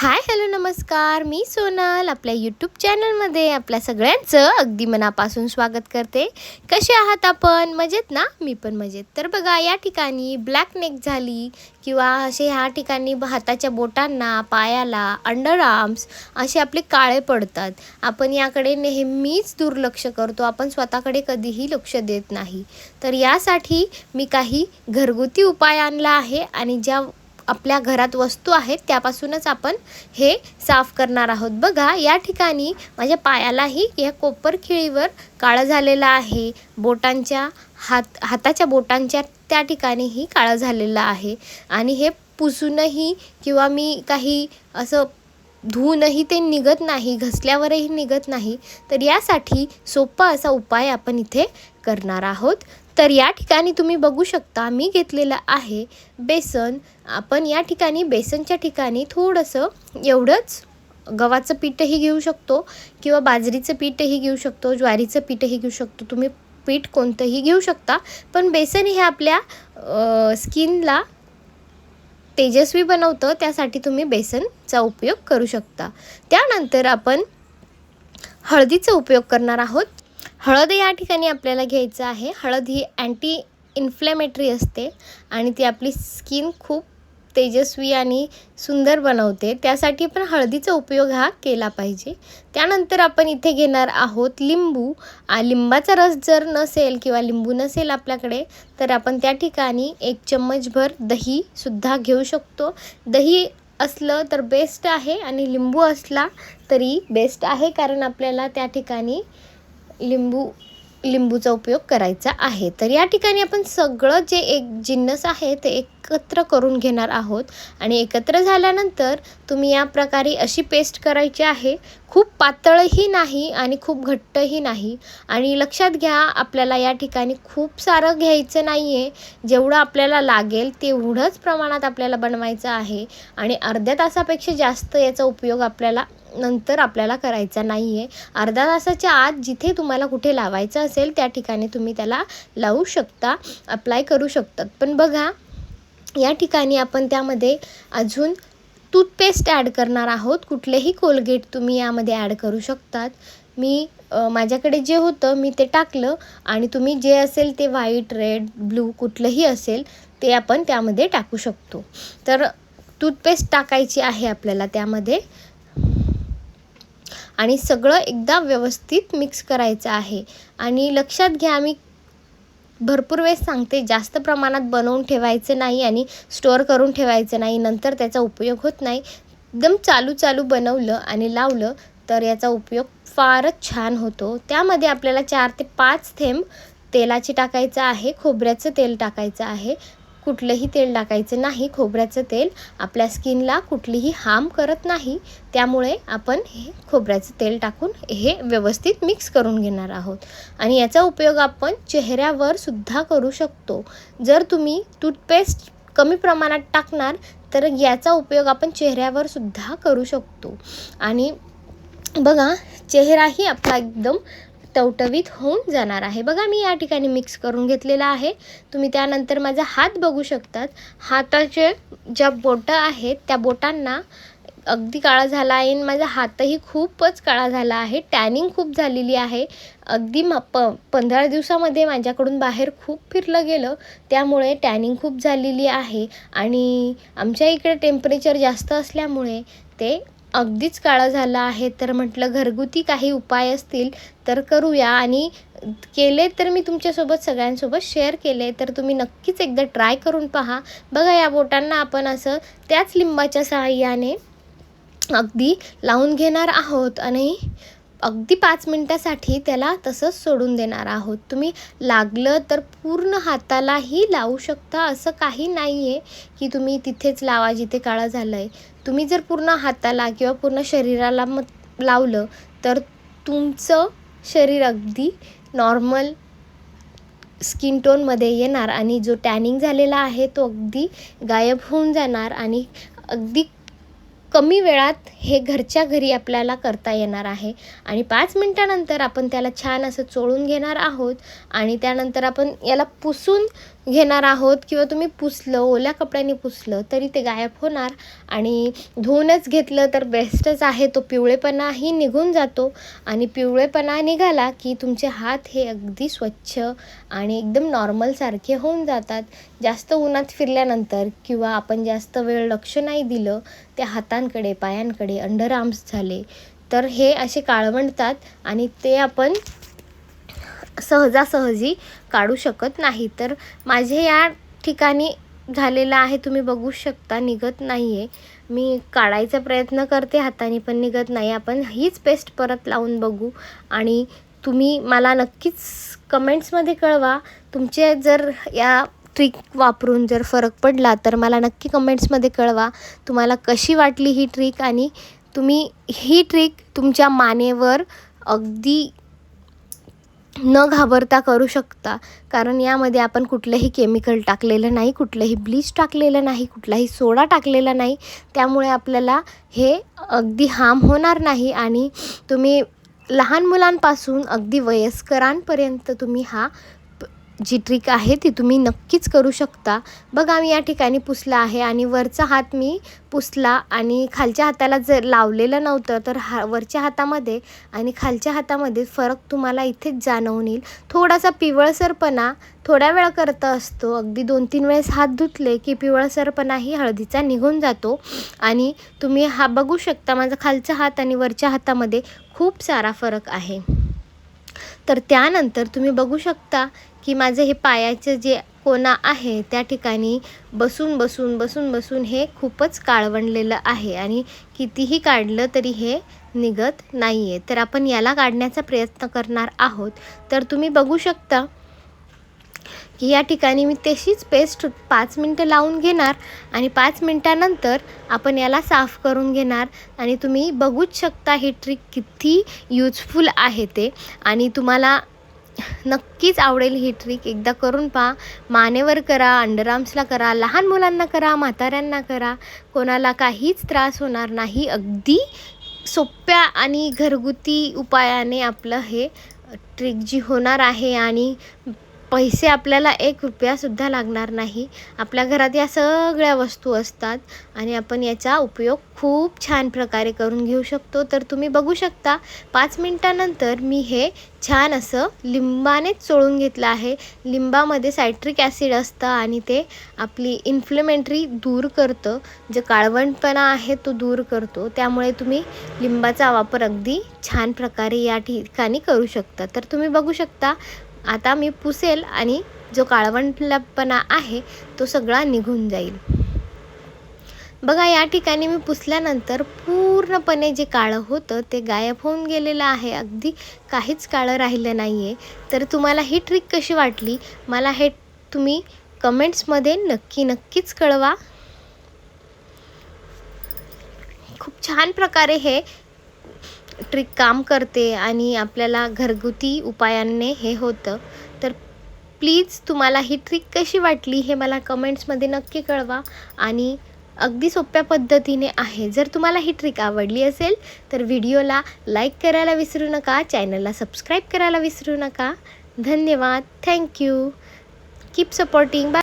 Hi hello नमस्कार. मी सोनल आपल्या YouTube चॅनलमध्ये आपल्या सगळ्यांचं अगदी मनापासून स्वागत करते. कसे आहात आपण? मजेत ना? मी पण मजेत. तर बघा या ठिकाणी ब्लॅक नेक झाली किंवा असे ह्या ठिकाणी हाताच्या बोटांना पायाला अंडर आर्म्स असे आपले काळे पडतात. आपण याकडे नेहमीच दुर्लक्ष करतो. आपण स्वतःकडे कधीही लक्ष देत नाही. तर यासाठी मी काही घरगुती उपाय आणला आहे आणि ज्या आपल्या घरात वस्तू आहेत त्यापासूनच आपण हे साफ करणार आहोत. बघा या ठिकाणी माझ्या पायालाही या कोपर खिळीवर काळं झालेलं आहे. बोटांच्या हात हाताच्या बोटांच्या त्या ठिकाणीही काळं झालेलं आहे. आणि हे पुसूनही किंवा मी काही असं धुवूनही ते निघत नाही घसल्यावरही निघत नाही. तर यासाठी सोपा असा उपाय आपण इथे करणार आहोत. तर या ठिकाणी तुम्ही बघू शकता मी घेतलेलं आहे बेसन. आपण या ठिकाणी बेसनच्या ठिकाणी थोडंसं एवढंच गव्हाचं पीठही घेऊ शकतो किंवा बाजरीचं पीठही घेऊ शकतो ज्वारीचं पीठही घेऊ शकतो. तुम्ही पीठ कोणतंही घेऊ शकता पण बेसन हे आपल्या स्किनला तेजस्वी बनवतं त्यासाठी तुम्ही बेसनचा उपयोग करू शकता. त्यानंतर आपण हळदीचा उपयोग करणार आहोत. हळद या ठिकाणी आपल्याला घ्यायचं आहे. हळद ही अँटी इन्फ्लेमेटरी असते आणि ती आपली स्किन खूप तेजस्वी आणि सुंदर बनवते. त्यासाठी पण हळदीचा उपयोग हा केला पाहिजे. त्यानंतर आपण इथे घेणार आहोत लिंबू. लिंबाचा रस जर नसेल किंवा लिंबू नसेल आपल्याकडे तर आपण त्या ठिकाणी एक चम्मचभर दहीसुद्धा घेऊ शकतो. दही असलं तर बेस्ट आहे आणि लिंबू असला तरी बेस्ट आहे कारण आपल्याला त्या ठिकाणी लिंबू लिंबूचा उपयोग करायचा आहे. तर या ठिकाणी आपण सगळं जे एक जिन्नस आहे ते एकत्र करून घेणार आहोत. आणि एकत्र झाल्यानंतर तुम्ही या प्रकारे अशी पेस्ट करायची आहे. खूप पातळही नाही आणि खूप घट्टही नाही. आणि लक्षात घ्या आपल्याला या ठिकाणी खूप सारं घ्यायचं नाही आहे जेवढं आपल्याला लागेल तेवढंच प्रमाणात आपल्याला बनवायचं आहे. आणि अर्ध्या तासापेक्षा जास्त याचा उपयोग आपल्याला नंतर आपल्याला करायचा नाही आहे अर्धा तासाच्या आत जिथे तुम्हाला कुठे लावायचं असेल त्या ठिकाणी तुम्ही त्याला लावू शकता अप्लाय करू शकतात. पण बघा या ठिकाणी आपण त्यामध्ये अजून टूथपेस्ट ॲड करणार आहोत. कुठलेही कोलगेट तुम्ही यामध्ये ॲड करू शकतात. मी माझ्याकडे जे होतं मी ते टाकलं आणि तुम्ही जे असेल ते व्हाईट रेड ब्लू कुठलंही असेल ते आपण त्यामध्ये टाकू शकतो. तर टूथपेस्ट टाकायची आहे आपल्याला त्यामध्ये. आणि सगळं एकदा व्यवस्थित मिक्स करायचं आहे. आणि लक्षात घ्या आम्ही भरपूर वेळेस सांगते जास्त प्रमाणात बनवून ठेवायचं नाही आणि स्टोअर करून ठेवायचं नाही. नंतर त्याचा उपयोग होत नाही. एकदम चालू चालू बनवलं आणि लावलं तर याचा उपयोग फारच छान होतो. त्यामध्ये आपल्याला चार ते पाच थेंब तेलाची टाकायचं आहे खोबऱ्याचं तेल टाकायचं आहे. कुठलंही तेल टाकायचं नाही खोबऱ्याचं तेल आपल्या स्किनला कुठलीही हार्म करत नाही त्यामुळे आपण हे खोबऱ्याचं तेल टाकून हे व्यवस्थित मिक्स करून घेणार आहोत. आणि याचा उपयोग आपण चेहऱ्यावर सुद्धा करू शकतो. जर तुम्ही टूथपेस्ट कमी प्रमाणात टाकणार तर याचा उपयोग आपण चेहऱ्यावर सुद्धा करू शकतो. आणि बघा चेहराही आपला एकदम टवटवीत होऊन जाणार आहे. बघा मी या ठिकाणी मिक्स करून घेतलेला आहे. तुम्ही त्यानंतर माझा हात बघू शकतात. हाताचे ज्या बोटं आहेत त्या बोटांना अगदी काळा झाला आहे आणि माझा हातही खूपच काळा झाला आहे. टॅनिंग खूप झालेली आहे. अगदी म प पंधरा दिवसामध्ये माझ्याकडून बाहेर खूप फिरलं गेलं. त्यामुळे टॅनिंग खूप झालेली आहे. आणि आमच्या इकडे टेम्परेचर जास्त असल्यामुळे ते अगदीच काळं झालं आहे तर म्हटलं घरगुती काही उपाय असतील तर करूया. आणि केले तर मी तुमच्यासोबत सगळ्यांसोबत शेअर केले तर तुम्ही नक्कीच एकदा ट्राय करून पहा. बघा या बोटांना आपण असं त्याच लिंबाच्या सहाय्याने अगदी लावून घेणार आहोत. आणि अगदी पाच मिनटासाठी त्याला तसंच सोडून देणार आहोत. तुम्ही लागलं तर पूर्ण हातालाही लावू शकता. असं काही नाही आहे की तुम्ही तिथेच लावा जिथे काळं झालं आहे तुम्ही जर पूर्ण हाताला किंवा पूर्ण शरीराला मग लावलं तर तुमचं शरीर अगदी नॉर्मल स्किन टोनमध्ये येणार आणि जो टॅनिंग झालेला आहे तो अगदी गायब होऊन जाणार आणि अगदी कमी वेळात हे घरच्या घरी आपल्याला करता येणार आहे. आणि पाच मिनटानंतर आपण त्याला छान असं चोळून घेणार आहोत आणि त्यानंतर आपण याला पुसून घेणार आहोत किंवा तुम्ही पुसलं ओल्या कपड्याने पुसलं तरी ते गायब होणार. आणि धुवूनच घेतलं तर बेस्टच आहे. तो पिवळेपणाही निघून जातो आणि पिवळेपणा निघाला की तुमचे हात हे अगदी स्वच्छ आणि एकदम नॉर्मलसारखे होऊन जातात. जास्त उन्हात फिरल्यानंतर किंवा आपण जास्त वेळ लक्ष नाही दिलं त्या हातांकडे पायांकडे अंडर आर्म्स झाले तर हे असे काळवंडतात आणि ते आपण सहजासहजी काढू शकत नाही. तर माझे या ठिकाणी झालेलं आहे तुम्ही बघू शकता निघत नाही आहे मी काढायचा प्रयत्न करते हाताने पण निघत नाही. आपण हीच पेस्ट परत लावून बघू आणि तुम्ही मला नक्कीच कमेंट्समध्ये कळवा. तुमचे जर या ट्रिक वापरून जर फरक पडला तर मला नक्की कमेंट्समध्ये कळवा. तुम्हाला कशी वाटली ही ट्रिक आणि तुम्ही ही ट्रिक तुमच्या मानेवर अगदी न घाबरता करू शकता. कारण यामध्ये आपण कुठलंही केमिकल टाकलेलं नाही कुठलंही ब्लीच टाकलेलं नाही कुठलाही सोडा टाकलेला नाही. त्यामुळे आपल्याला हे अगदी हार्म होणार नाही आणि तुम्ही लहान मुलांपासून अगदी वयस्करांपर्यंत तुम्ही हा जी ट्रिक आहे ती तुम्ही नक्कीच करू शकता. बघा मी या ठिकाणी पुसला आहे आणि वरचा हात मी पुसला आणि खालच्या हाताला जर लावलेलं नव्हतं तर हा वरच्या हातामध्ये आणि खालच्या हातामध्ये फरक तुम्हाला इथेच जाणवून येईल. थोडासा पिवळसरपणा थोड्या वेळा करता असतो. अगदी दोन तीन वेळेस हात धुतले की पिवळसरपणाही हळदीचा निघून जातो. आणि तुम्ही हा बघू शकता माझा खालचा हात आणि वरच्या हातामध्ये खूप सारा फरक आहे. तर त्यानंतर तुम्ही बघू शकता की माझं हे पायाचं जे कोना आहे त्या ठिकाणी बसून बसून बसून बसून हे खूपच काळवंडलेलं आहे आणि कितीही काढलं तरी हे निघत नाही आहे तर आपण याला काढण्याचा प्रयत्न करणार आहोत. तर तुम्ही बघू शकता की या ठिकाणी मी तशीच पेस्ट पाच मिनटं लावून घेणार आणि पाच मिनटानंतर आपण याला साफ करून घेणार आणि तुम्ही बघूच शकता ही ट्रिक किती यूजफुल आहे ते. आणि तुम्हाला नक्कीच आवडेल ही ट्रिक एकदा करून पहा. मानेवर करा अंडरआर्म्सला करा लहान मुलांना करा म्हाताऱ्यांना करा. कोणाला काहीच त्रास होणार नाही. अगदी सोप्या आणि घरगुती उपायाने आपलं हे ट्रिक जी होणार आहे आणि पैसे आपल्याला एक रुपयासुद्धा लागणार नाही. आपल्या घरात या सगळ्या वस्तू असतात आणि आपण याचा उपयोग खूप छान प्रकारे करून घेऊ शकतो. तर तुम्ही बघू शकता पाच मिनटानंतर मी हे छान असं लिंबानेच चोळून घेतलं आहे. लिंबामध्ये सायट्रिक ॲसिड असतं आणि ते आपली इन्फ्लेमेंटरी दूर करतं. जे काळवंटपणा आहे तो दूर करतो. त्यामुळे तुम्ही लिंबाचा वापर अगदी छान प्रकारे या ठिकाणी करू शकता. तर तुम्ही बघू शकता आता मी पुसेल आणि जो काळवंटलापणा आहे तो सगळा निघून जाईल. बघा या ठिकाणी मी पुसल्यानंतर पूर्णपणे जे काळं होतं ते गायब होऊन गेलेलं आहे. अगदी काहीच काळं राहिलं नाही आहे तर तुम्हाला ही ट्रिक कशी वाटली? मला हे तुम्ही कमेंट्समध्ये नक्की नक्कीच कळवा. खूप छान प्रकारे हे ट्रिक काम करते आणि आपल्याला घरगुती उपायांनी हे होतं. तर प्लीज तुम्हाला ही ट्रिक कशी वाटली हे मला कमेंट्समध्ये नक्की कळवा आणि अगदी सोप्या पद्धतीने आहे. जर तुम्हाला ही ट्रिक आवडली असेल तर व्हिडिओला लाईक करायला विसरू नका चॅनलला सबस्क्राईब करायला विसरू नका. धन्यवाद. थँक्यू. Keep supporting bye